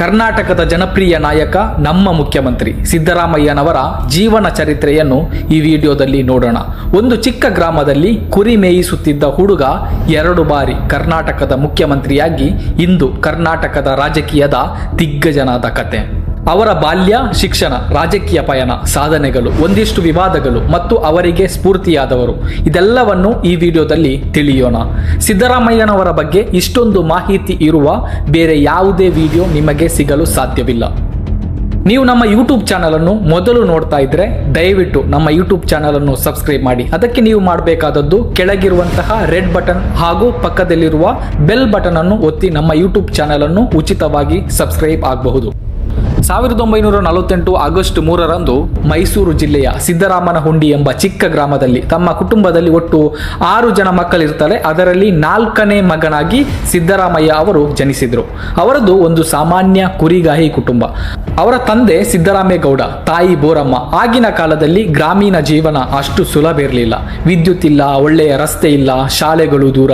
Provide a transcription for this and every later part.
ಕರ್ನಾಟಕದ ಜನಪ್ರಿಯ ನಾಯಕ, ನಮ್ಮ ಮುಖ್ಯಮಂತ್ರಿ ಸಿದ್ದರಾಮಯ್ಯನವರ ಜೀವನ ಚರಿತ್ರೆಯನ್ನು ಈ ವಿಡಿಯೋದಲ್ಲಿ ನೋಡೋಣ. ಒಂದು ಚಿಕ್ಕ ಗ್ರಾಮದಲ್ಲಿ ಕುರಿ ಮೇಯಿಸುತ್ತಿದ್ದ ಹುಡುಗ ಎರಡು ಬಾರಿ ಕರ್ನಾಟಕದ ಮುಖ್ಯಮಂತ್ರಿಯಾಗಿ, ಇಂದು ಕರ್ನಾಟಕದ ರಾಜಕೀಯದ ದಿಗ್ಗಜನಾದ ಕತೆ. ಅವರ ಬಾಲ್ಯ, ಶಿಕ್ಷಣ, ರಾಜಕೀಯ ಪಯಣ, ಸಾಧನೆಗಳು, ಒಂದಿಷ್ಟು ವಿವಾದಗಳು ಮತ್ತು ಅವರಿಗೆ ಸ್ಫೂರ್ತಿಯಾದವರು. ಇದೆಲ್ಲವನ್ನು ಈ ವಿಡಿಯೋದಲ್ಲಿ ತಿಳಿಯೋಣ. ಸಿದ್ದರಾಮಯ್ಯನವರ ಬಗ್ಗೆ ಇಷ್ಟೊಂದು ಮಾಹಿತಿ ಇರುವ ಬೇರೆ ಯಾವುದೇ ವಿಡಿಯೋ ನಿಮಗೆ ಸಿಗಲು ಸಾಧ್ಯವಿಲ್ಲ. ನೀವು ನಮ್ಮ ಯೂಟ್ಯೂಬ್ ಚಾನಲ್ ಅನ್ನು ಮೊದಲು ನೋಡ್ತಾ ಇದ್ರೆ ದಯವಿಟ್ಟು ನಮ್ಮ ಯೂಟ್ಯೂಬ್ ಚಾನಲ್ ಅನ್ನು ಸಬ್ಸ್ಕ್ರೈಬ್ ಮಾಡಿ. ಅದಕ್ಕೆ ನೀವು ಮಾಡಬೇಕಾದದ್ದು ಕೆಳಗಿರುವಂತಹ ರೆಡ್ ಬಟನ್ ಹಾಗೂ ಪಕ್ಕದಲ್ಲಿರುವ ಬೆಲ್ ಬಟನ್ ಅನ್ನು ಒತ್ತಿ ನಮ್ಮ ಯೂಟ್ಯೂಬ್ ಚಾನಲ್ ಅನ್ನು ಉಚಿತವಾಗಿ ಸಬ್ಸ್ಕ್ರೈಬ್ ಆಗಬಹುದು. ಸಾವಿರದ ಒಂಬೈನೂರ ನಲವತ್ತೆಂಟು ಆಗಸ್ಟ್ ಮೂರರಂದು ಮೈಸೂರು ಜಿಲ್ಲೆಯ ಸಿದ್ದರಾಮನ ಹುಂಡಿ ಎಂಬ ಚಿಕ್ಕ ಗ್ರಾಮದಲ್ಲಿ ತಮ್ಮ ಕುಟುಂಬದಲ್ಲಿ ಒಟ್ಟು ಆರು ಜನ ಮಕ್ಕಳಿರ್ತಾರೆ ಅದರಲ್ಲಿ ನಾಲ್ಕನೇ ಮಗನಾಗಿ ಸಿದ್ದರಾಮಯ್ಯ ಅವರು ಜನಿಸಿದರು. ಅವರದ್ದು ಒಂದು ಸಾಮಾನ್ಯ ಕುರಿಗಾಹಿ ಕುಟುಂಬ. ಅವರ ತಂದೆ ಸಿದ್ದರಾಮೇಗೌಡ, ತಾಯಿ ಬೋರಮ್ಮ. ಆಗಿನ ಕಾಲದಲ್ಲಿ ಗ್ರಾಮೀಣ ಜೀವನ ಅಷ್ಟು ಸುಲಭ ಇರಲಿಲ್ಲ. ವಿದ್ಯುತ್ ಇಲ್ಲ, ಒಳ್ಳೆಯ ರಸ್ತೆ ಇಲ್ಲ, ಶಾಲೆಗಳು ದೂರ.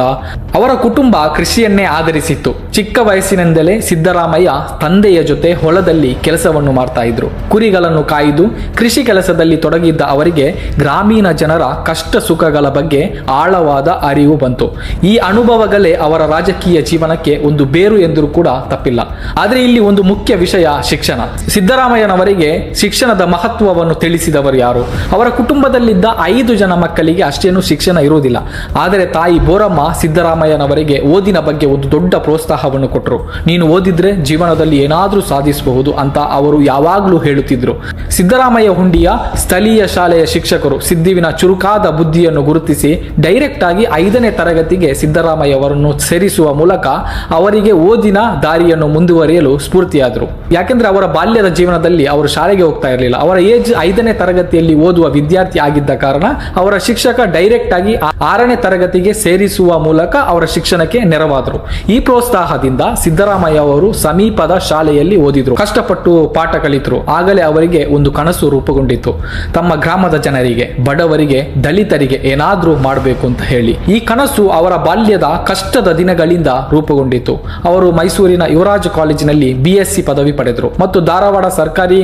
ಅವರ ಕುಟುಂಬ ಕೃಷಿಯನ್ನೇ ಆಧರಿಸಿತ್ತು. ಚಿಕ್ಕ ವಯಸ್ಸಿನಿಂದಲೇ ಸಿದ್ದರಾಮಯ್ಯ ತಂದೆಯ ಜೊತೆ ಹೊಲದಲ್ಲಿ ಕೆಲಸವನ್ನು ಮಾಡ್ತಾ ಇದ್ರು. ಕುರಿಗಳನ್ನು ಕಾಯ್ದು ಕೃಷಿ ಕೆಲಸದಲ್ಲಿ ತೊಡಗಿದ್ದ ಅವರಿಗೆ ಗ್ರಾಮೀಣ ಜನರ ಕಷ್ಟ ಸುಖಗಳ ಬಗ್ಗೆ ಆಳವಾದ ಅರಿವು ಬಂತು. ಈ ಅನುಭವಗಳೇ ಅವರ ರಾಜಕೀಯ ಜೀವನಕ್ಕೆ ಒಂದು ಬೇರು ಎಂದರೂ ಕೂಡ ತಪ್ಪಿಲ್ಲ. ಆದರೆ ಇಲ್ಲಿ ಒಂದು ಮುಖ್ಯ ವಿಷಯ ಶಿಕ್ಷಣ. ಸಿದ್ದರಾಮಯ್ಯನವರಿಗೆ ಶಿಕ್ಷಣದ ಮಹತ್ವವನ್ನು ತಿಳಿಸಿದವರು ಯಾರು? ಅವರ ಕುಟುಂಬದಲ್ಲಿದ್ದ ಐದು ಜನ ಮಕ್ಕಳಿಗೆ ಅಷ್ಟೇನು ಶಿಕ್ಷಣ ಇರುವುದಿಲ್ಲ. ಆದರೆ ತಾಯಿ ಬೋರಮ್ಮ ಸಿದ್ದರಾಮಯ್ಯನವರಿಗೆ ಓದಿನ ಬಗ್ಗೆ ಒಂದು ದೊಡ್ಡ ಪ್ರೋತ್ಸಾಹವನ್ನು ಕೊಟ್ಟರು ನೀನು ಓದಿದ್ರೆ ಜೀವನದಲ್ಲಿ ಏನಾದರೂ ಸಾಧಿಸಬಹುದು ಅಂತ ಅವರು ಯಾವಾಗಲೂ ಹೇಳುತ್ತಿದ್ರು. ಸಿದ್ದರಾಮಯ್ಯ ಹುಂಡಿಯ ಸ್ಥಳೀಯ ಶಾಲೆಯ ಶಿಕ್ಷಕರು ಸಿದ್ದುವಿನ ಚುರುಕಾದ ಬುದ್ಧಿಯನ್ನು ಗುರುತಿಸಿ ಡೈರೆಕ್ಟ್ ಆಗಿ ಐದನೇ ತರಗತಿಗೆ ಸಿದ್ದರಾಮಯ್ಯ ಅವರನ್ನು ಸೇರಿಸುವ ಮೂಲಕ ಅವರಿಗೆ ಓದಿನ ದಾರಿಯನ್ನು ಮುಂದುವರಿಯಲು ಸ್ಫೂರ್ತಿಯಾದರು. ಯಾಕೆಂದ್ರೆ ಅವರ ಬಾಲ್ಯದ ಜೀವನದಲ್ಲಿ ಅವರು ಶಾಲೆಗೆ ಹೋಗ್ತಾ ಇರಲಿಲ್ಲ. ಅವರ ಏಜ್ ಐದನೇ ತರಗತಿಯಲ್ಲಿ ಓದುವ ವಿದ್ಯಾರ್ಥಿ ಆಗಿದ್ದ ಕಾರಣ ಅವರ ಶಿಕ್ಷಕ ಡೈರೆಕ್ಟ್ ಆಗಿ ಆರನೇ ತರಗತಿಗೆ ಸೇರಿಸುವ ಮೂಲಕ ಅವರ ಶಿಕ್ಷಣಕ್ಕೆ ನೆರವಾದರು. ಈ ಪ್ರೋತ್ಸಾಹದಿಂದ ಸಿದ್ದರಾಮಯ್ಯ ಅವರು ಸಮೀಪದ ಶಾಲೆಯಲ್ಲಿ ಓದಿದ್ರು. ಕಷ್ಟಪಟ್ಟು ಪಾಠ ಕಲಿತರು. ಆಗಲೇ ಅವರಿಗೆ ಒಂದು ಕನಸು ರೂಪುಗೊಂಡಿತು ತಮ್ಮ ಗ್ರಾಮದ ಜನರಿಗೆ, ಬಡವರಿಗೆ, ದಲಿತರಿಗೆ ಏನಾದರೂ ಮಾಡಬೇಕು ಅಂತ ಹೇಳಿ. ಈ ಕನಸು ಅವರ ಬಾಲ್ಯದ ಕಷ್ಟದ ದಿನಗಳಿಂದ ರೂಪುಗೊಂಡಿತು ಅವರು ಮೈಸೂರಿನ ಯುವರಾಜ್ ಕಾಲೇಜಿನಲ್ಲಿ ಬಿ ಸಿ ಪದವಿ ಪಡೆದರು ಮತ್ತು ಧಾರವಾಡ ಸರ್ಕಾರಿ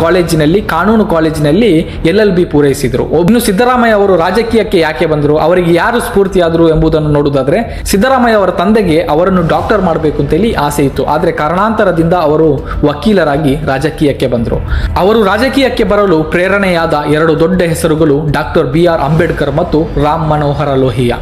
ಕಾಲೇಜಿನಲ್ಲಿ, ಕಾನೂನು ಕಾಲೇಜಿನಲ್ಲಿ ಎಲ್ ಎಲ್ ಬಿ ಪೂರೈಸಿದರು. ಒಬ್ಬನು ಸಿದ್ದರಾಮಯ್ಯ ಅವರು ರಾಜಕೀಯಕ್ಕೆ ಯಾಕೆ ಬಂದರು? ಅವರಿಗೆ ಯಾರು ಸ್ಫೂರ್ತಿಯಾದರು ಎಂಬುದನ್ನು ನೋಡುವುದಾದ್ರೆ, ಸಿದ್ದರಾಮಯ್ಯ ಅವರ ತಂದೆಗೆ ಅವರನ್ನು ಡಾಕ್ಟರ್ ಮಾಡಬೇಕು ಅಂತೇಳಿ ಆಸೆ ಇತ್ತು. ಆದರೆ ಕಾರಣಾಂತರದಿಂದ ಅವರು ವಕೀಲರಾಗಿ ರಾಜಕೀಯಕ್ಕೆ ಬಂದರು. ಅವರು ರಾಜಕೀಯಕ್ಕೆ ಬರಲು ಪ್ರೇರಣೆಯಾದ ಎರಡು ದೊಡ್ಡ ಹೆಸರುಗಳು ಡಾಕ್ಟರ್ ಬಿ ಆರ್ ಅಂಬೇಡ್ಕರ್ ಮತ್ತು ರಾಮ್ ಮನೋಹರ ಲೋಹಿಯಾ.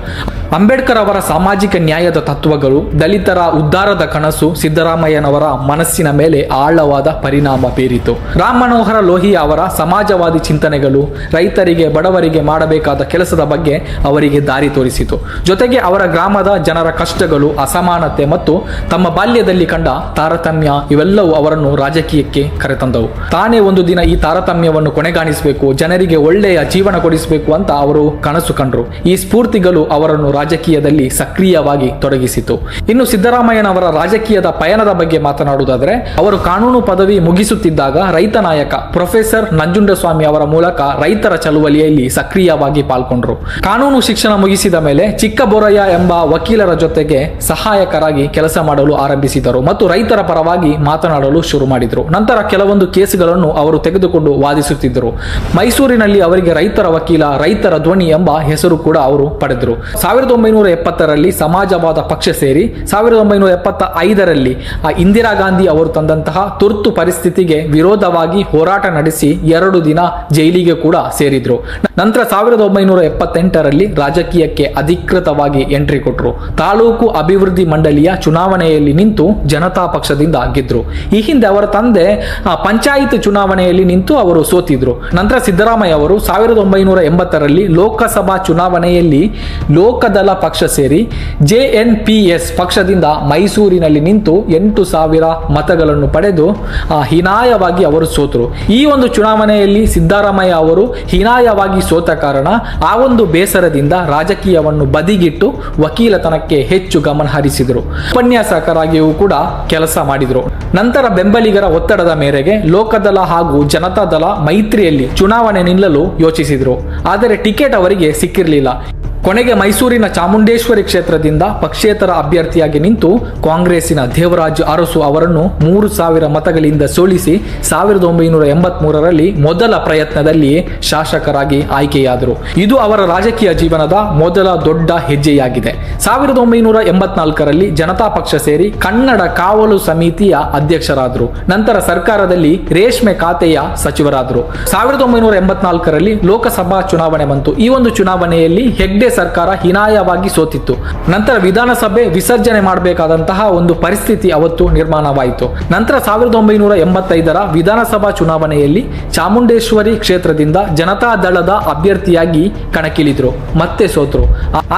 ಅಂಬೇಡ್ಕರ್ ಅವರ ಸಾಮಾಜಿಕ ನ್ಯಾಯದ ತತ್ವಗಳು, ದಲಿತರ ಉದ್ಧಾರದ ಕನಸು ಸಿದ್ದರಾಮಯ್ಯನವರ ಮನಸ್ಸಿನ ಮೇಲೆ ಆಳವಾದ ಪರಿಣಾಮ ಬೀರಿತು. ರಾಮ್ ಮನೋಹರ ಲೋಹಿಯಾ ಅವರ ಸಮಾಜವಾದಿ ಚಿಂತನೆಗಳು ರೈತರಿಗೆ, ಬಡವರಿಗೆ ಮಾಡಬೇಕಾದ ಕೆಲಸದ ಬಗ್ಗೆ ಅವರಿಗೆ ದಾರಿ ತೋರಿಸಿತು. ಜೊತೆಗೆ ಅವರ ಗ್ರಾಮದ ಜನರ ಕಷ್ಟಗಳು, ಅಸಮಾನತೆ ಮತ್ತು ತಮ್ಮ ಬಾಲ್ಯದಲ್ಲಿ ಕಂಡ ತಾರತಮ್ಯ ಇವೆಲ್ಲವೂ ಅವರನ್ನು ರಾಜಕೀಯಕ್ಕೆ ಕರೆತಂದವು. ತಾನೇ ಒಂದು ದಿನ ಈ ತಾರತಮ್ಯವನ್ನು ಕೊನೆಗಾಣಿಸಬೇಕು, ಜನರಿಗೆ ಒಳ್ಳೆಯ ಜೀವನ ಕೊಡಿಸಬೇಕು ಅಂತ ಅವರು ಕನಸು ಕಂಡರು. ಈ ಸ್ಫೂರ್ತಿಗಳು ಅವರನ್ನು ರಾಜಕೀಯದಲ್ಲಿ ಸಕ್ರಿಯವಾಗಿ ತೊಡಗಿಸಿತು. ಇನ್ನು ಸಿದ್ದರಾಮಯ್ಯನವರ ರಾಜಕೀಯದ ಪಯಣದ ಬಗ್ಗೆ ಮಾತನಾಡುವುದಾದರೆ, ಅವರು ಕಾನೂನು ಪದವಿ ಮುಗಿಸುತ್ತಿದ್ದಾಗ ರೈತ ನಾಯಕ ಪ್ರೊಫೆಸರ್ ನಂಜುಂಡಸ್ವಾಮಿ ಅವರ ಮೂಲಕ ರೈತರ ಚಳುವಳಿಯಲ್ಲಿ ಸಕ್ರಿಯವಾಗಿ ಪಾಲ್ಗೊಂಡರು. ಕಾನೂನು ಶಿಕ್ಷಣ ಮುಗಿಸಿದ ಮೇಲೆ ಚಿಕ್ಕಬೋರಯ್ಯ ಎಂಬ ವಕೀಲರ ಜೊತೆಗೆ ಸಹಾಯಕರಾಗಿ ಕೆಲಸ ಮಾಡಲು ಆರಂಭಿಸಿದರು ಮತ್ತು ರೈತರ ಪರವಾಗಿ ಮಾತನಾಡಲು ಶುರು ಮಾಡಿದರು. ನಂತರ ಕೆಲವೊಂದು ಕೇಸುಗಳನ್ನು ಅವರು ತೆಗೆದುಕೊಂಡು ವಾದಿಸುತ್ತಿದ್ದರು. ಮೈಸೂರಿನಲ್ಲಿ ಅವರಿಗೆ ರೈತರ ವಕೀಲ, ರೈತರ ಧ್ವನಿ ಎಂಬ ಹೆಸರು ಕೂಡ ಅವರು ಪಡೆದರು. ಸಾವಿರದ ಒಂಬೈನೂರ ಎಪ್ಪತ್ತರಲ್ಲಿ ಸಮಾಜವಾದ ಪಕ್ಷ ಸೇರಿ ಸಾವಿರದ ಒಂಬೈನೂರ ಎಪ್ಪತ್ತ ಐದರಲ್ಲಿ ಆ ಇಂದಿರಾ ಗಾಂಧಿ ಅವರು ತಂದಂತಹ ತುರ್ತು ಪರಿಸ್ಥಿತಿಗೆ ವಿರೋಧವಾಗಿ ಹೋರಾಟ ನಡೆಸಿ ಎರಡು ದಿನ ಜೈಲಿಗೆ ಕೂಡ ಸೇರಿದ್ರು. ನಂತರ ಸಾವಿರದ ಒಂಬೈನೂರ ಎಪ್ಪತ್ತೆಂಟರಲ್ಲಿ ರಾಜಕೀಯಕ್ಕೆ ಅಧಿಕೃತವಾಗಿ ಎಂಟ್ರಿ ಕೊಟ್ಟರು ತಾಲೂಕು ಅಭಿವೃದ್ಧಿ ಮಂಡಳಿಯ ಚುನಾವಣೆಯಲ್ಲಿ ನಿಂತು ಜನತಾ ಪಕ್ಷದಿಂದ ಗೆದ್ರು. ಈ ಹಿಂದೆ ಅವರ ತಂದೆ ಪಂಚಾಯತ್ ಚುನಾವಣೆಯಲ್ಲಿ ನಿಂತು ಅವರು ಸೋತಿದ್ರು. ನಂತರ ಸಿದ್ದರಾಮಯ್ಯ ಅವರು ಸಾವಿರದ ಒಂಬೈನೂರ ಎಂಬತ್ತರಲ್ಲಿ ಲೋಕಸಭಾ ಚುನಾವಣೆಯಲ್ಲಿ ಲೋಕದಳ ಪಕ್ಷ ಸೇರಿ ಜೆ ಎನ್ ಪಿ ಎಸ್ ಪಕ್ಷದಿಂದ ಮೈಸೂರಿನಲ್ಲಿ ನಿಂತು ಎಂಟು ಸಾವಿರ ಮತಗಳನ್ನು ಪಡೆದು ಹೀನಾಯವಾಗಿ ಅವರು ಸೋತರು. ಈ ಒಂದು ಚುನಾವಣೆಯಲ್ಲಿ ಸಿದ್ದರಾಮಯ್ಯ ಅವರು ಹೀನಾಯವಾಗಿ ಸೋತ ಕಾರಣ ಆ ಒಂದು ಬೇಸರದಿಂದ ರಾಜಕೀಯವನ್ನು ಬದಿಗಿಟ್ಟು ವಕೀಲತನಕ್ಕೆ ಹೆಚ್ಚು ಗಮನ ಹರಿಸಿದರು. ಉಪನ್ಯಾಸಕರಾಗಿಯೂ ಕೂಡ ಕೆಲಸ ಮಾಡಿದರು. ನಂತರ ಬೆಂಬಲಿಗರ ಒತ್ತಡದ ಮೇರೆಗೆ ಲೋಕದಳ ಹಾಗೂ ಜನತಾದಳ ಮೈತ್ರಿಯಲ್ಲಿ ಚುನಾವಣೆ ನಿಲ್ಲಲು ಯೋಚಿಸಿದರು. ಆದರೆ ಟಿಕೆಟ್ ಅವರಿಗೆ ಸಿಕ್ಕಿರಲಿಲ್ಲ. ಕೊನೆಗೆ ಮೈಸೂರಿನ ಚಾಮುಂಡೇಶ್ವರಿ ಕ್ಷೇತ್ರದಿಂದ ಪಕ್ಷೇತರ ಅಭ್ಯರ್ಥಿಯಾಗಿ ನಿಂತು ಕಾಂಗ್ರೆಸ್ಸಿನ ದೇವರಾಜ್ ಅರಸು ಅವರನ್ನು ಮೂರು ಸಾವಿರ ಮತಗಳಿಂದ ಸೋಲಿಸಿ ಸಾವಿರದ ಒಂಬೈನೂರ ಎಂಬತ್ಮೂರರಲ್ಲಿ ಮೊದಲ ಪ್ರಯತ್ನದಲ್ಲಿಯೇ ಶಾಸಕರಾಗಿ ಆಯ್ಕೆಯಾದರು. ಇದು ಅವರ ರಾಜಕೀಯ ಜೀವನದ ಮೊದಲ ದೊಡ್ಡ ಹೆಜ್ಜೆಯಾಗಿದೆ. ಸಾವಿರದ ಒಂಬೈನೂರ ಎಂಬತ್ನಾಲ್ಕರಲ್ಲಿ ಜನತಾ ಪಕ್ಷ ಸೇರಿ ಕನ್ನಡ ಕಾವಲು ಸಮಿತಿಯ ಅಧ್ಯಕ್ಷರಾದರು. ನಂತರ ಸರ್ಕಾರದಲ್ಲಿ ರೇಷ್ಮೆ ಖಾತೆಯ ಸಚಿವರಾದರು. ಸಾವಿರದ ಒಂಬೈನೂರ ಎಂಬತ್ನಾಲ್ಕರಲ್ಲಿ ಲೋಕಸಭಾ ಚುನಾವಣೆ ಬಂತು. ಈ ಒಂದು ಚುನಾವಣೆಯಲ್ಲಿ ಹೆಗ್ಡೆ ಸರ್ಕಾರ ಹೀನಾಯವಾಗಿ ಸೋತಿತ್ತು. ನಂತರ ವಿಧಾನಸಭೆ ವಿಸರ್ಜನೆ ಮಾಡಬೇಕಾದಂತಹ ಒಂದು ಪರಿಸ್ಥಿತಿ ಅವತ್ತು ನಿರ್ಮಾಣವಾಯಿತು. ನಂತರ ಸಾವಿರದ ಒಂಬೈನೂರ ಎಂಬತ್ತೈದರ ವಿಧಾನಸಭಾ ಚುನಾವಣೆಯಲ್ಲಿ ಚಾಮುಂಡೇಶ್ವರಿ ಕ್ಷೇತ್ರದಿಂದ ಜನತಾ ದಳದ ಅಭ್ಯರ್ಥಿಯಾಗಿ ಕಣಕ್ಕಿಳಿದ್ರು, ಮತ್ತೆ ಸೋತರು.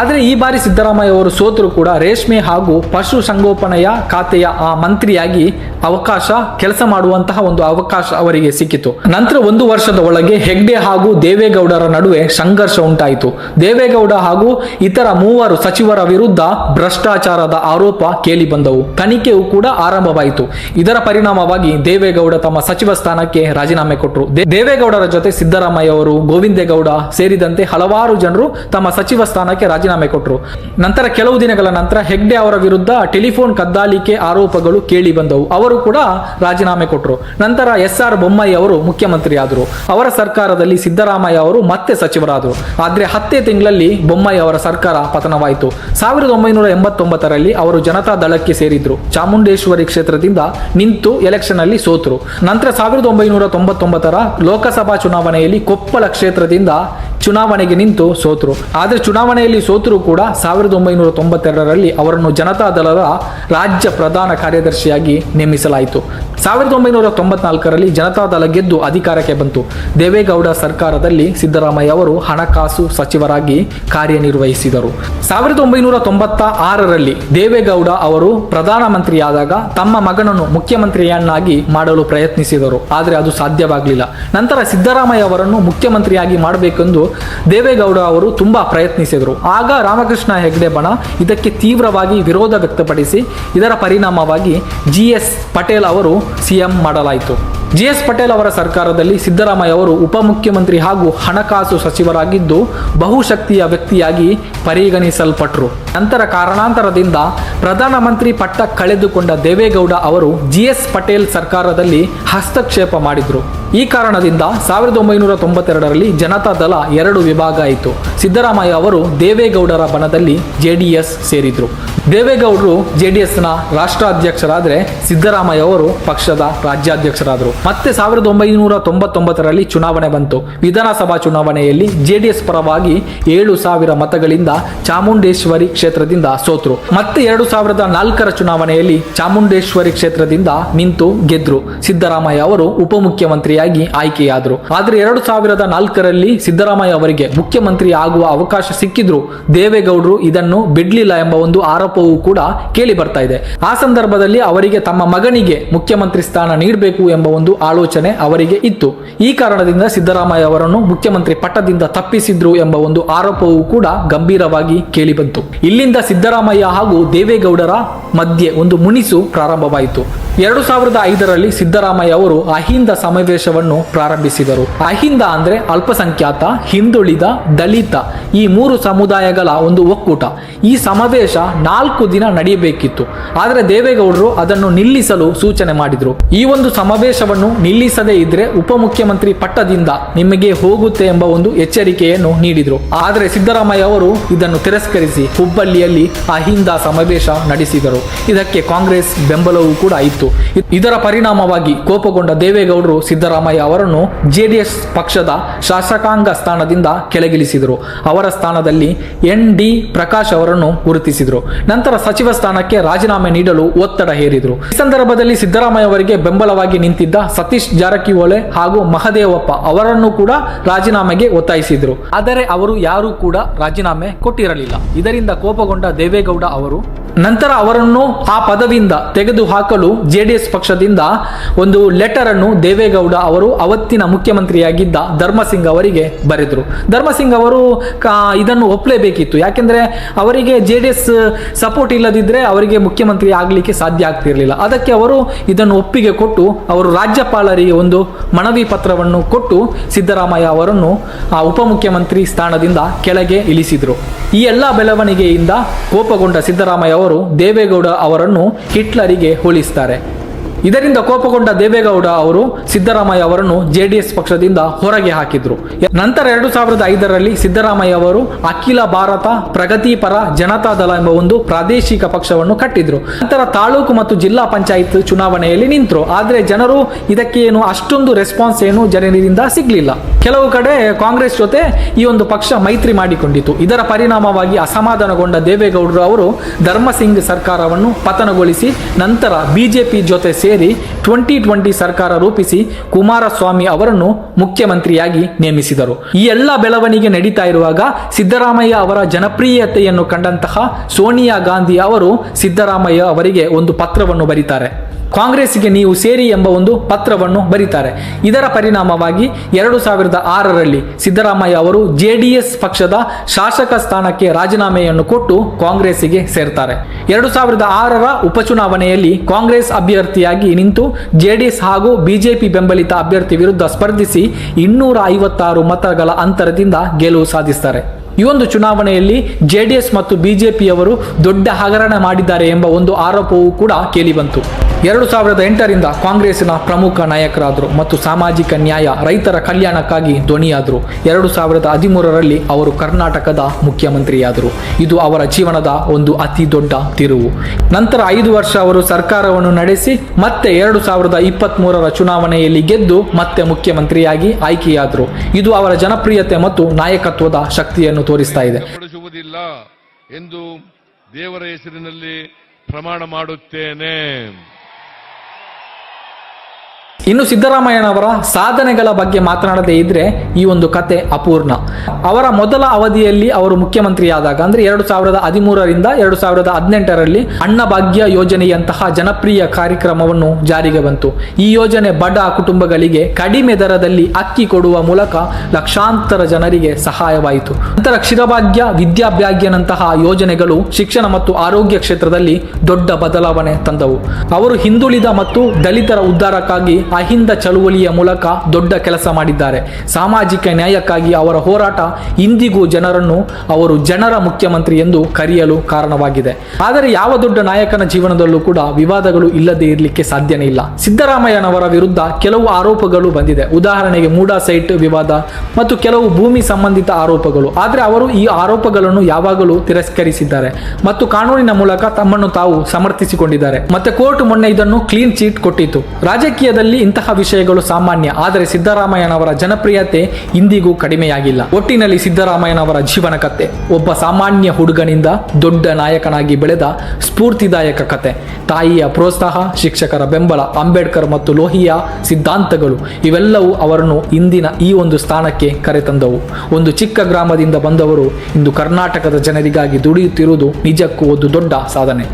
ಆದರೆ ಈ ಬಾರಿ ಸಿದ್ದರಾಮಯ್ಯ ಅವರು ಸೋತರು ಕೂಡ ರೇಷ್ಮೆ ಹಾಗೂ ಪಶು ಸಂಗೋಪನೆಯ ಖಾತೆಯ ಆ ಮಂತ್ರಿಯಾಗಿ ಅವಕಾಶ, ಕೆಲಸ ಮಾಡುವಂತಹ ಒಂದು ಅವಕಾಶ ಅವರಿಗೆ ಸಿಕ್ಕಿತು. ನಂತರ ಒಂದು ವರ್ಷದ ಒಳಗೆ ಹೆಗ್ಡೆ ಹಾಗೂ ದೇವೇಗೌಡರ ನಡುವೆ ಸಂಘರ್ಷ ಉಂಟಾಯಿತು. ದೇವೇಗೌಡ ಹಾಗೂ ಇತರ ಮೂವರು ಸಚಿವರ ವಿರುದ್ಧ ಭ್ರಷ್ಟಾಚಾರದ ಆರೋಪ ಕೇಳಿ ಬಂದವು ತನಿಖೆಯು ಕೂಡ ಆರಂಭವಾಯಿತು. ಇದರ ಪರಿಣಾಮವಾಗಿ ದೇವೇಗೌಡ ತಮ್ಮ ಸಚಿವ ಸ್ಥಾನಕ್ಕೆ ರಾಜೀನಾಮೆ ಕೊಟ್ಟರು ದೇವೇಗೌಡರ ಜೊತೆ ಸಿದ್ದರಾಮಯ್ಯ ಅವರು ಗೋವಿಂದೇಗೌಡ ಸೇರಿದಂತೆ ಹಲವಾರು ಜನರು ತಮ್ಮ ಸಚಿವ ಸ್ಥಾನಕ್ಕೆ ರಾಜೀನಾಮೆ ಕೊಟ್ಟರು ನಂತರ ಕೆಲವು ದಿನಗಳ ನಂತರ ಹೆಗ್ಡೆ ಅವರ ವಿರುದ್ಧ ಟೆಲಿಫೋನ್ ಕದ್ದಾಲಿಕೆ ಆರೋಪಗಳು ಕೇಳಿ ಬಂದವು ಅವರು ಕೂಡ ರಾಜೀನಾಮೆ ಕೊಟ್ಟರು ನಂತರ ಎಸ್ ಆರ್ ಬೊಮ್ಮಾಯಿ ಅವರು ಮುಖ್ಯಮಂತ್ರಿಯಾದರು. ಅವರ ಸರ್ಕಾರದಲ್ಲಿ ಸಿದ್ದರಾಮಯ್ಯ ಅವರು ಮತ್ತೆ ಸಚಿವರಾದರು. ಆದ್ರೆ ಹತ್ತೇ ತಿಂಗಳಲ್ಲಿ ಬೊಮ್ಮಾಯಿ ಅವರ ಸರ್ಕಾರ ಪತನವಾಯಿತು. ಸಾವಿರದ ಒಂಬೈನೂರ ಎಂಬತ್ತೊಂಬತ್ತರಲ್ಲಿ ಅವರು ಜನತಾ ದಳಕ್ಕೆ ಸೇರಿದ್ರು. ಚಾಮುಂಡೇಶ್ವರಿ ಕ್ಷೇತ್ರದಿಂದ ನಿಂತು ಎಲೆಕ್ಷನ್ ಅಲ್ಲಿ ಸೋತರು. ನಂತರ ಸಾವಿರದ ಒಂಬೈನೂರ ತೊಂಬತ್ತೊಂಬತ್ತರ ಲೋಕಸಭಾ ಚುನಾವಣೆಯಲ್ಲಿ ಕೊಪ್ಪಳ ಕ್ಷೇತ್ರದಿಂದ ಚುನಾವಣೆಗೆ ನಿಂತು ಸೋತರು. ಆದರೆ ಚುನಾವಣೆಯಲ್ಲಿ ಸೋತರು ಕೂಡ ಸಾವಿರದ ಒಂಬೈನೂರ ತೊಂಬತ್ತೆರಡರಲ್ಲಿ ಅವರನ್ನು ಜನತಾ ದಳದ ರಾಜ್ಯ ಪ್ರಧಾನ ಕಾರ್ಯದರ್ಶಿಯಾಗಿ ನೇಮಿಸಲಾಯಿತು. ಸಾವಿರದ ಒಂಬೈನೂರ ತೊಂಬತ್ನಾಲ್ಕರಲ್ಲಿ ಜನತಾ ದಳ ಗೆದ್ದು ಅಧಿಕಾರಕ್ಕೆ ಬಂತು. ದೇವೇಗೌಡ ಸರ್ಕಾರದಲ್ಲಿ ಸಿದ್ದರಾಮಯ್ಯ ಅವರು ಹಣಕಾಸು ಸಚಿವರಾಗಿ ಕಾರ್ಯನಿರ್ವಹಿಸಿದರು. ಸಾವಿರದ ಒಂಬೈನೂರ ತೊಂಬತ್ತ ಆರರಲ್ಲಿ ದೇವೇಗೌಡ ಅವರು ಪ್ರಧಾನಮಂತ್ರಿಯಾದಾಗ ತಮ್ಮ ಮಗನನ್ನು ಮುಖ್ಯಮಂತ್ರಿಯನ್ನಾಗಿ ಮಾಡಲು ಪ್ರಯತ್ನಿಸಿದರು. ಆದರೆ ಅದು ಸಾಧ್ಯವಾಗಲಿಲ್ಲ. ನಂತರ ಸಿದ್ದರಾಮಯ್ಯ ಅವರನ್ನು ಮುಖ್ಯಮಂತ್ರಿಯಾಗಿ ಮಾಡಬೇಕೆಂದು ದೇವೇಗೌಡ ಅವರು ತುಂಬಾ ಪ್ರಯತ್ನಿಸಿದರು. ಆಗ ರಾಮಕೃಷ್ಣ ಹೆಗ್ಡೆ ಬಣ ಇದಕ್ಕೆ ತೀವ್ರವಾಗಿ ವಿರೋಧ ವ್ಯಕ್ತಪಡಿಸಿ, ಇದರ ಪರಿಣಾಮವಾಗಿ ಜಿ ಎಸ್ ಪಟೇಲ್ ಅವರು ಸಿಎಂ ಮಾಡಲಾಯಿತು. ಜಿ ಎಸ್ ಪಟೇಲ್ ಅವರ ಸರ್ಕಾರದಲ್ಲಿ ಸಿದ್ದರಾಮಯ್ಯ ಅವರು ಉಪಮುಖ್ಯಮಂತ್ರಿ ಹಾಗೂ ಹಣಕಾಸು ಸಚಿವರಾಗಿದ್ದು ಬಹುಶಕ್ತಿಯ ವ್ಯಕ್ತಿಯಾಗಿ ಪರಿಗಣಿಸಲ್ಪಟ್ಟರು ನಂತರ ಕಾರಣಾಂತರದಿಂದ ಪ್ರಧಾನಮಂತ್ರಿ ಪಟ್ಟ ಕಳೆದುಕೊಂಡ ದೇವೇಗೌಡ ಅವರು ಜಿ ಎಸ್ ಪಟೇಲ್ ಸರ್ಕಾರದಲ್ಲಿ ಹಸ್ತಕ್ಷೇಪ ಮಾಡಿದ್ರು. ಈ ಕಾರಣದಿಂದ ಸಾವಿರದ ಒಂಬೈನೂರ ತೊಂಬತ್ತೆರಡರಲ್ಲಿ ಜನತಾ ದಳ ಎರಡು ವಿಭಾಗ ಆಯಿತು ಸಿದ್ದರಾಮಯ್ಯ ಅವರು ದೇವೇಗೌಡರ ಬಣದಲ್ಲಿ ಜೆಡಿಎಸ್ ಸೇರಿದ್ರು. ದೇವೇಗೌಡರು ಜೆಡಿಎಸ್ನ ರಾಷ್ಟ್ರಾಧ್ಯಕ್ಷರಾದರೆ ಸಿದ್ದರಾಮಯ್ಯ ಅವರು ಪಕ್ಷದ ರಾಜ್ಯಾಧ್ಯಕ್ಷರಾದರು. ಮತ್ತೆ ಸಾವಿರದ ಒಂಬೈನೂರ ತೊಂಬತ್ತೊಂಬತ್ತರಲ್ಲಿ ಚುನಾವಣೆ ಬಂತು. ವಿಧಾನಸಭಾ ಚುನಾವಣೆಯಲ್ಲಿ ಜೆಡಿಎಸ್ ಪರವಾಗಿ ಏಳು ಸಾವಿರ ಮತಗಳಿಂದ ಚಾಮುಂಡೇಶ್ವರಿ ಕ್ಷೇತ್ರದಿಂದ ಸೋತರು. ಮತ್ತೆ ಎರಡು ಸಾವಿರದ ನಾಲ್ಕರ ಚುನಾವಣೆಯಲ್ಲಿ ಚಾಮುಂಡೇಶ್ವರಿ ಕ್ಷೇತ್ರದಿಂದ ನಿಂತು ಗೆದ್ರು. ಸಿದ್ದರಾಮಯ್ಯ ಅವರು ಉಪಮುಖ್ಯಮಂತ್ರಿಯಾಗಿ ಆಯ್ಕೆಯಾದರು. ಆದರೆ ಎರಡು ಸಾವಿರದ ನಾಲ್ಕರಲ್ಲಿ ಸಿದ್ದರಾಮಯ್ಯ ಅವರಿಗೆ ಮುಖ್ಯಮಂತ್ರಿ ಆಗುವ ಅವಕಾಶ ಸಿಕ್ಕಿದ್ರು. ದೇವೇಗೌಡರು ಇದನ್ನು ಬಿಡ್ಲಿಲ್ಲ ಎಂಬ ಒಂದು ಆರೋಪವೂ ಕೂಡ ಕೇಳಿ ಬರ್ತಾ ಇದೆ. ಆ ಸಂದರ್ಭದಲ್ಲಿ ಅವರಿಗೆ ತಮ್ಮ ಮಗನಿಗೆ ಮುಖ್ಯಮಂತ್ರಿ ಸ್ಥಾನ ನೀಡಬೇಕು ಎಂಬ ಒಂದು ಆಲೋಚನೆ ಅವರಿಗೆ ಇತ್ತು. ಈ ಕಾರಣದಿಂದ ಸಿದ್ದರಾಮಯ್ಯ ಅವರನ್ನು ಮುಖ್ಯಮಂತ್ರಿ ಪಟ್ಟದಿಂದ ತಪ್ಪಿಸಿದ್ರು ಎಂಬ ಒಂದು ಆರೋಪವೂ ಕೂಡ ಗಂಭೀರವಾಗಿ ಕೇಳಿಬಂತು. ಇಲ್ಲಿಂದ ಸಿದ್ದರಾಮಯ್ಯ ಹಾಗೂ ದೇವೇಗೌಡರ ಮಧ್ಯೆ ಒಂದು ಮುನಿಸು ಪ್ರಾರಂಭವಾಯಿತು. ಎರಡು ಸಾವಿರದ ಐದರಲ್ಲಿ ಸಿದ್ದರಾಮಯ್ಯ ಅವರು ಅಹಿಂದ ಸಮಾವೇಶವನ್ನು ಪ್ರಾರಂಭಿಸಿದರು. ಅಹಿಂದ ಅಂದ್ರೆ ಅಲ್ಪಸಂಖ್ಯಾತ, ಹಿಂದುಳಿದ, ದಲಿತ ಈ ಮೂರು ಸಮುದಾಯಗಳ ಒಂದು ಒಕ್ಕೂಟ. ಈ ಸಮಾವೇಶ ನಾಲ್ಕು ದಿನ ನಡೆಯಬೇಕಿತ್ತು. ಆದರೆ ದೇವೇಗೌಡರು ಅದನ್ನು ನಿಲ್ಲಿಸಲು ಸೂಚನೆ ಮಾಡಿದ್ರು. ಈ ಒಂದು ಸಮಾವೇಶವನ್ನು ನಿಲ್ಲಿಸದೇ ಇದ್ರೆ ಉಪಮುಖ್ಯಮಂತ್ರಿ ಪಟ್ಟದಿಂದ ನಿಮಗೆ ಹೋಗುತ್ತೆ ಎಂಬ ಒಂದು ಎಚ್ಚರಿಕೆಯನ್ನು ನೀಡಿದ್ರು. ಆದರೆ ಸಿದ್ದರಾಮಯ್ಯ ಅವರು ಇದನ್ನು ತಿರಸ್ಕರಿಸಿ ಹುಬ್ಬಳ್ಳಿಯಲ್ಲಿ ಅಹಿಂದ ಸಮಾವೇಶ ನಡೆಸಿದರು. ಇದಕ್ಕೆ ಕಾಂಗ್ರೆಸ್ ಬೆಂಬಲವೂ ಕೂಡ ಇತ್ತು. ಇದರ ಪರಿಣಾಮವಾಗಿ ಕೋಪಗೊಂಡ ದೇವೇಗೌಡರು ಸಿದ್ದರಾಮಯ್ಯ ಅವರನ್ನು ಜೆಡಿಎಸ್ ಪಕ್ಷದ ಶಾಸಕಾಂಗ ಸ್ಥಾನದಿಂದ ಕೆಳಗಿಳಿಸಿದರು. ಅವರ ಸ್ಥಾನದಲ್ಲಿ ಎನ್ ಡಿ ಪ್ರಕಾಶ್ ಅವರನ್ನು ಗುರುತಿಸಿದರು. ನಂತರ ಸಚಿವ ಸ್ಥಾನಕ್ಕೆ ರಾಜೀನಾಮೆ ನೀಡಲು ಒತ್ತಡ ಹೇರಿದರು. ಈ ಸಂದರ್ಭದಲ್ಲಿ ಸಿದ್ದರಾಮಯ್ಯ ಅವರಿಗೆ ಬೆಂಬಲವಾಗಿ ನಿಂತಿದ್ದ ಸತೀಶ್ ಜಾರಕಿಹೊಳೆ ಹಾಗೂ ಮಹದೇವಪ್ಪ ಅವರನ್ನು ಕೂಡ ರಾಜೀನಾಮೆಗೆ ಒತ್ತಾಯಿಸಿದರು. ಆದರೆ ಅವರು ಯಾರೂ ಕೂಡ ರಾಜೀನಾಮೆ ಕೊಟ್ಟಿರಲಿಲ್ಲ. ಇದರಿಂದ ಕೋಪಗೊಂಡ ದೇವೇಗೌಡ ಅವರು ನಂತರ ಅವರನ್ನು ಆ ಪದವಿಯಿಂದ ತೆಗೆದುಹಾಕಲು ಎಸ್ ಪಕ್ಷದಿಂದ ಒಂದು ಲೆಟರ್ ಅನ್ನು ದೇವೇಗೌಡ ಅವರು ಅವತ್ತಿನ ಮುಖ್ಯಮಂತ್ರಿಯಾಗಿದ್ದ ಧರ್ಮಸಿಂಗ್ ಅವರಿಗೆ ಬರೆದರು. ಧರ್ಮಸಿಂಗ್ ಅವರು ಇದನ್ನು ಒಪ್ಪಲೇಬೇಕಿತ್ತು ಯಾಕೆಂದ್ರೆ ಅವರಿಗೆ ಜೆ ಡಿ ಎಸ್ ಸಪೋರ್ಟ್ ಇಲ್ಲದಿದ್ದರೆ ಅವರಿಗೆ ಮುಖ್ಯಮಂತ್ರಿ ಆಗಲಿಕ್ಕೆ ಸಾಧ್ಯ ಆಗ್ತಿರಲಿಲ್ಲ. ಅದಕ್ಕೆ ಅವರು ಇದನ್ನು ಒಪ್ಪಿಗೆ ಕೊಟ್ಟು ಅವರು ರಾಜ್ಯಪಾಲರಿಗೆ ಒಂದು ಮನವಿ ಪತ್ರವನ್ನು ಕೊಟ್ಟು ಸಿದ್ದರಾಮಯ್ಯ ಅವರನ್ನು ಆ ಉಪಮುಖ್ಯಮಂತ್ರಿ ಸ್ಥಾನದಿಂದ ಕೆಳಗೆ ಇಳಿಸಿದರು. ಈ ಎಲ್ಲ ಬೆಳವಣಿಗೆಯಿಂದ ಕೋಪಗೊಂಡ ಸಿದ್ದರಾಮಯ್ಯ ಅವರು ದೇವೇಗೌಡ ಅವರನ್ನು ಹಿಟ್ಲರಿಗೆ ಹೋಲಿಸ್ತಾರೆ. ಇದರಿಂದ ಕೋಪಗೊಂಡ ದೇವೇಗೌಡ ಅವರು ಸಿದ್ದರಾಮಯ್ಯ ಅವರನ್ನು ಜೆಡಿಎಸ್ ಪಕ್ಷದಿಂದ ಹೊರಗೆ ಹಾಕಿದ್ರು. ನಂತರ ಎರಡು ಸಾವಿರದ ಐದರಲ್ಲಿ ಸಿದ್ದರಾಮಯ್ಯ ಅವರು ಅಖಿಲ ಭಾರತ ಪ್ರಗತಿಪರ ಜನತಾದಳ ಎಂಬ ಒಂದು ಪ್ರಾದೇಶಿಕ ಪಕ್ಷವನ್ನು ಕಟ್ಟಿದ್ರು. ನಂತರ ತಾಲೂಕು ಮತ್ತು ಜಿಲ್ಲಾ ಪಂಚಾಯತ್ ಚುನಾವಣೆಯಲ್ಲಿ ನಿಂತರು. ಆದರೆ ಜನರು ಇದಕ್ಕೆ ಏನು ಅಷ್ಟೊಂದು ರೆಸ್ಪಾನ್ಸ್ ಏನು ಜನರಿಂದ ಸಿಗ್ಲಿಲ್ಲ. ಕೆಲವು ಕಡೆ ಕಾಂಗ್ರೆಸ್ ಜೊತೆ ಈ ಒಂದು ಪಕ್ಷ ಮೈತ್ರಿ ಮಾಡಿಕೊಂಡಿತು ಇದರ ಪರಿಣಾಮವಾಗಿ ಅಸಮಾಧಾನಗೊಂಡ ದೇವೇಗೌಡರು ಅವರು ಧರ್ಮಸಿಂಗ್ ಸರ್ಕಾರವನ್ನು ಪತನಗೊಳಿಸಿ ನಂತರ ಬಿಜೆಪಿ ಜೊತೆ ಸೇರಿ ಟ್ವೆಂಟಿ ಟ್ವೆಂಟಿ ಸರ್ಕಾರ ರೂಪಿಸಿ ಕುಮಾರಸ್ವಾಮಿ ಅವರನ್ನು ಮುಖ್ಯಮಂತ್ರಿಯಾಗಿ ನೇಮಿಸಿದರು. ಈ ಎಲ್ಲ ಬೆಳವಣಿಗೆ ನಡೀತಾ ಇರುವಾಗ ಸಿದ್ದರಾಮಯ್ಯ ಅವರ ಜನಪ್ರಿಯತೆಯನ್ನು ಕಂಡಂತಹ ಸೋನಿಯಾ ಗಾಂಧಿ ಅವರು ಸಿದ್ದರಾಮಯ್ಯ ಅವರಿಗೆ ಒಂದು ಪತ್ರವನ್ನು ಬರೀತಾರೆ. ಕಾಂಗ್ರೆಸ್ಗೆ ನೀವು ಸೇರಿ ಎಂಬ ಒಂದು ಪತ್ರವನ್ನು ಬರೀತಾರೆ. ಇದರ ಪರಿಣಾಮವಾಗಿ ಎರಡು ಸಾವಿರದ ಆರರಲ್ಲಿ ಸಿದ್ದರಾಮಯ್ಯ ಅವರು ಜೆಡಿಎಸ್ ಪಕ್ಷದ ಶಾಸಕ ಸ್ಥಾನಕ್ಕೆ ರಾಜೀನಾಮೆಯನ್ನು ಕೊಟ್ಟು ಕಾಂಗ್ರೆಸ್ಗೆ ಸೇರ್ತಾರೆ. ಎರಡು ಸಾವಿರದ ಆರರ ಉಪಚುನಾವಣೆಯಲ್ಲಿ ಕಾಂಗ್ರೆಸ್ ಅಭ್ಯರ್ಥಿಯಾಗಿ ನಿಂತು ಜೆಡಿಎಸ್ ಹಾಗೂ ಬಿಜೆಪಿ ಬೆಂಬಲಿತ ಅಭ್ಯರ್ಥಿ ವಿರುದ್ಧ ಸ್ಪರ್ಧಿಸಿ ಇನ್ನೂರ ಐವತ್ತಾರು ಮತಗಳ ಅಂತರದಿಂದ ಗೆಲುವು ಸಾಧಿಸ್ತಾರೆ. ಈ ಒಂದು ಚುನಾವಣೆಯಲ್ಲಿ ಜೆಡಿಎಸ್ ಮತ್ತು ಬಿಜೆಪಿಯವರು ದೊಡ್ಡ ಹಗರಣ ಮಾಡಿದ್ದಾರೆ ಎಂಬ ಒಂದು ಆರೋಪವೂ ಕೂಡ ಕೇಳಿಬಂತು. ಎರಡು ಸಾವಿರದ ಎಂಟರಿಂದ ಕಾಂಗ್ರೆಸ್ನ ಪ್ರಮುಖ ನಾಯಕರಾದರು ಮತ್ತು ಸಾಮಾಜಿಕ ನ್ಯಾಯ ರೈತರ ಕಲ್ಯಾಣಕ್ಕಾಗಿ ಧ್ವನಿಯಾದರು. ಎರಡು ಸಾವಿರದ ಹದಿಮೂರರಲ್ಲಿ ಅವರು ಕರ್ನಾಟಕದ ಮುಖ್ಯಮಂತ್ರಿಯಾದರು. ಇದು ಅವರ ಜೀವನದ ಒಂದು ಅತಿ ದೊಡ್ಡ ತಿರುವು. ನಂತರ ಐದು ವರ್ಷ ಅವರು ಸರ್ಕಾರವನ್ನು ನಡೆಸಿ, ಮತ್ತೆ ಎರಡು ಸಾವಿರದ ಇಪ್ಪತ್ತ್ ಮೂರರ ಚುನಾವಣೆಯಲ್ಲಿ ಗೆದ್ದು ಮತ್ತೆ ಮುಖ್ಯಮಂತ್ರಿಯಾಗಿ ಆಯ್ಕೆಯಾದರು. ಇದು ಅವರ ಜನಪ್ರಿಯತೆ ಮತ್ತು ನಾಯಕತ್ವದ ಶಕ್ತಿಯನ್ನು ತೋರಿಸ್ತಾ ಇದೆ. ಎಂದು ದೇವರ ಹೆಸರಿನಲ್ಲಿ ಪ್ರಮಾಣ ಮಾಡುತ್ತೇನೆ. ಇನ್ನು ಸಿದ್ದರಾಮಯ್ಯನವರ ಸಾಧನೆಗಳ ಬಗ್ಗೆ ಮಾತನಾಡದೇ ಇದ್ರೆ ಈ ಒಂದು ಕತೆ ಅಪೂರ್ಣ. ಅವರ ಮೊದಲ ಅವಧಿಯಲ್ಲಿ ಅವರು ಮುಖ್ಯಮಂತ್ರಿಯಾದಾಗ, ಅಂದ್ರೆ ಎರಡು ಸಾವಿರದ ಹದಿಮೂರರಿಂದ ಎರಡು ಸಾವಿರದ ಹದಿನೆಂಟರಲ್ಲಿ ಅನ್ನಭಾಗ್ಯ ಯೋಜನೆಯಂತಹ ಜನಪ್ರಿಯ ಕಾರ್ಯಕ್ರಮವನ್ನು ಜಾರಿಗೆ ಬಂತು. ಈ ಯೋಜನೆ ಬಡ ಕುಟುಂಬಗಳಿಗೆ ಕಡಿಮೆ ದರದಲ್ಲಿ ಅಕ್ಕಿ ಕೊಡುವ ಮೂಲಕ ಲಕ್ಷಾಂತರ ಜನರಿಗೆ ಸಹಾಯವಾಯಿತು. ನಂತರ ಕ್ಷೀರಭಾಗ್ಯ, ವಿದ್ಯಾಭ್ಯಾಗ್ಯನಂತಹ ಯೋಜನೆಗಳು ಶಿಕ್ಷಣ ಮತ್ತು ಆರೋಗ್ಯ ಕ್ಷೇತ್ರದಲ್ಲಿ ದೊಡ್ಡ ಬದಲಾವಣೆ ತಂದವು. ಅವರು ಹಿಂದುಳಿದ ಮತ್ತು ದಲಿತರ ಉದ್ಧಾರಕ್ಕಾಗಿ ಅಹಿಂದ ಚಳುವಳಿಯ ಮೂಲಕ ದೊಡ್ಡ ಕೆಲಸ ಮಾಡಿದ್ದಾರೆ. ಸಾಮಾಜಿಕ ನ್ಯಾಯಕ್ಕಾಗಿ ಅವರ ಹೋರಾಟ ಇಂದಿಗೂ ಜನರನ್ನು ಅವರು ಜನರ ಮುಖ್ಯಮಂತ್ರಿ ಎಂದು ಕರೆಯಲು ಕಾರಣವಾಗಿದೆ. ಆದರೆ ಯಾವ ದೊಡ್ಡ ನಾಯಕನ ಜೀವನದಲ್ಲೂ ಕೂಡ ವಿವಾದಗಳು ಇಲ್ಲದೆ ಇರಲಿಕ್ಕೆ ಸಾಧ್ಯನೇ ಇಲ್ಲ. ಸಿದ್ದರಾಮಯ್ಯನವರ ವಿರುದ್ಧ ಕೆಲವು ಆರೋಪಗಳು ಬಂದಿದೆ. ಉದಾಹರಣೆಗೆ ಮೂಡಾ ಸೈಟ್ ವಿವಾದ ಮತ್ತು ಕೆಲವು ಭೂಮಿ ಸಂಬಂಧಿತ ಆರೋಪಗಳು. ಆದರೆ ಅವರು ಈ ಆರೋಪಗಳನ್ನು ಯಾವಾಗಲೂ ತಿರಸ್ಕರಿಸಿದ್ದಾರೆ ಮತ್ತು ಕಾನೂನಿನ ಮೂಲಕ ತಮ್ಮನ್ನು ತಾವು ಸಮರ್ಥಿಸಿಕೊಂಡಿದ್ದಾರೆ. ಮತ್ತೆ ಕೋರ್ಟ್ ಮೊನ್ನೆ ಇದನ್ನು ಕ್ಲೀನ್ ಚೀಟ್ ಕೊಟ್ಟಿತು ರಾಜಕೀಯದಲ್ಲಿ ಇಂತಹ ವಿಷಯಗಳು ಸಾಮಾನ್ಯ, ಆದರೆ ಸಿದ್ದರಾಮಯ್ಯನವರ ಜನಪ್ರಿಯತೆ ಇಂದಿಗೂ ಕಡಿಮೆಯಾಗಿಲ್ಲ. ಒಟ್ಟಿನಲ್ಲಿ ಸಿದ್ದರಾಮಯ್ಯನವರ ಜೀವನ ಕತೆ, ಒಬ್ಬ ಸಾಮಾನ್ಯ ಹುಡುಗನಿಂದ ದೊಡ್ಡ ನಾಯಕನಾಗಿ ಬೆಳೆದ ಸ್ಫೂರ್ತಿದಾಯಕ ಕತೆ. ತಾಯಿಯ ಪ್ರೋತ್ಸಾಹ, ಶಿಕ್ಷಕರ ಬೆಂಬಲ, ಅಂಬೇಡ್ಕರ್ ಮತ್ತು ಲೋಹಿಯಾ ಸಿದ್ಧಾಂತಗಳು, ಇವೆಲ್ಲವೂ ಅವರನ್ನು ಇಂದಿನ ಈ ಒಂದು ಸ್ಥಾನಕ್ಕೆ ಕರೆತಂದವು. ಒಂದು ಚಿಕ್ಕ ಗ್ರಾಮದಿಂದ ಬಂದವರು ಇಂದು ಕರ್ನಾಟಕದ ಜನರಿಗಾಗಿ ದುಡಿಯುತ್ತಿರುವುದು ನಿಜಕ್ಕೂ ಒಂದು ದೊಡ್ಡ ಸಾಧನೆ.